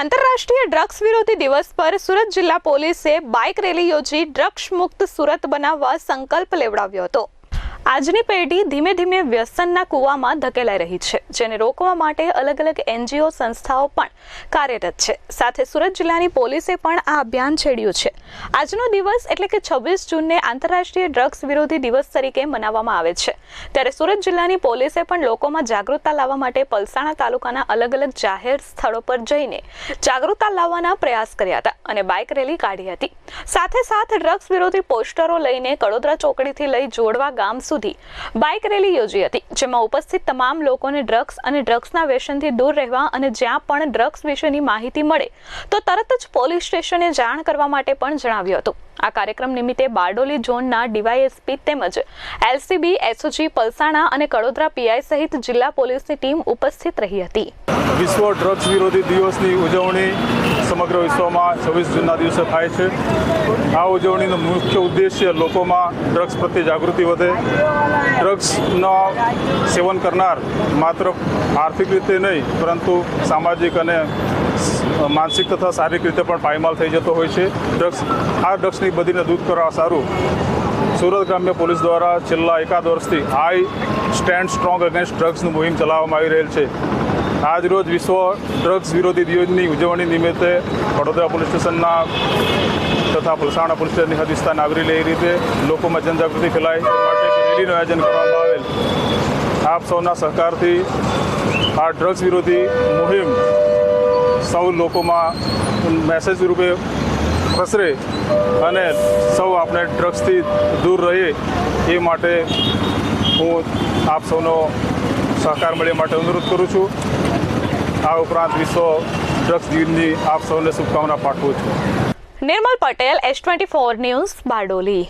આંતરરાષ્ટ્રીય ડ્રગ્સ વિરોધી દિવસ પર સુરત જિલ્લા પોલીસે બાઇક રેલી યોજી ડ્રગ્સ મુક્ત સુરત બનાવવા સંકલ્પ લેવડાવ્યો હતો. આજની પેઢી ધીમે ધીમે વ્યસનના કૂવામાં ધકેલાઈ રહી છે, જેને રોકવા માટે અલગ અલગ એનજીઓ સંસ્થાઓ પણ કાર્યરત છે. સાથે સુરત જિલ્લાની પોલીસે પણ આ અભિયાન છેડ્યું છે. આજનો દિવસ એટલે કે છવ્વીસ જૂનને આંતરરાષ્ટ્રીય ડ્રગ્સ વિરોધી દિવસ તરીકે મનાવવામાં આવે છે. ત્યારે સુરત જિલ્લાની પોલીસે પણ લોકોમાં જાગૃતતા લાવવા માટે પલસાણા તાલુકાના અલગ અલગ જાહેર સ્થળો પર જઈને જાગૃતતા લાવવાના પ્રયાસ કર્યા હતા અને બાઇક રેલી કાઢી હતી. સાથે સાથે ડ્રગ્સ વિરોધી પોસ્ટરો લઈને કડોદરા ચોકડીથી લઈ જોડવા ગામ સુધી બાઇક રેલી યોજી હતી, જેમાં ઉપસ્થિત તમામ લોકોને ડ્રગ્સ અને ડ્રગ્સના વ્યસનથી દૂર રહેવા અને જ્યાં પણ ડ્રગ્સ વિશેની માહિતી મળે, તો તરત જ પોલીસ સ્ટેશને જાણ કરવા માટે પણ જણાવ્યું હતું. આ કાર્યક્રમ નિમિત્તે બારડોલી ઝોનના ડીવાયએસપી તેમજ એલસીબી, એસઓજી, પલસાણા અને કડોદરા પીઆઈ સહિત જિલ્લા પોલીસની ટીમ ઉપસ્થિત રહી હતી. વિશ્વ ડ્રગ્સ વિરોધી દિવસની ઉજવણી સમગ્ર વિશ્વમાં છવ્વીસ જૂનના દિવસે થાય છે. આ ઉજવણીનો મુખ્ય ઉદ્દેશ્ય લોકોમાં ડ્રગ્સ પ્રત્યે જાગૃતિ વધે ડ્રગ્સનો સેવન કરનાર માત્ર આર્થિક રીતે નહીં, પરંતુ સામાજિક અને માનસિક તથા શારીરિક રીતે પણ પાયમાલ થઈ જતો હોય છે. ડ્રગ્સ આ ડ્રગ્સની બધીને દૂર કરવા સારું. સુરત ગ્રામ્ય પોલીસ દ્વારા છેલ્લા એકાદ વર્ષથી આઈ સ્ટેન્ડ સ્ટ્રોંગ અગેન્સ્ટ ડ્રગ્સની મુહિમ ચલાવવામાં આવી રહેલ છે. આજરોજ વિશ્વ ડ્રગ્સ વિરોધી દિવસની ઉજવણી નિમિત્તે વડોદરા પોલીસ સ્ટેશનના તથા પલસાણા પોલીસ સ્ટેશનની હદ વિસ્તારને આવરી લે એ રીતે લોકોમાં જનજાગૃતિ ફેલાય માટે રેલીનું આયોજન કરવામાં આવેલ. આપ સૌના સહકારથી આ ડ્રગ્સ વિરોધી મુહિમ સૌ લોકોમાં મેસેજ રૂપે પ્રસરે અને સૌ આપણે ડ્રગ્સથી દૂર રહીએ એ માટે હું આપ સૌનો સહકાર મળે માટે અનુરોધ કરું છું. આ ઉપરાંત વિશ્વ ડ્રગ્સ દિનની આપ સૌને શુભકામના પાઠવું છું. Nirmal Patel S twenty four news Bardoli.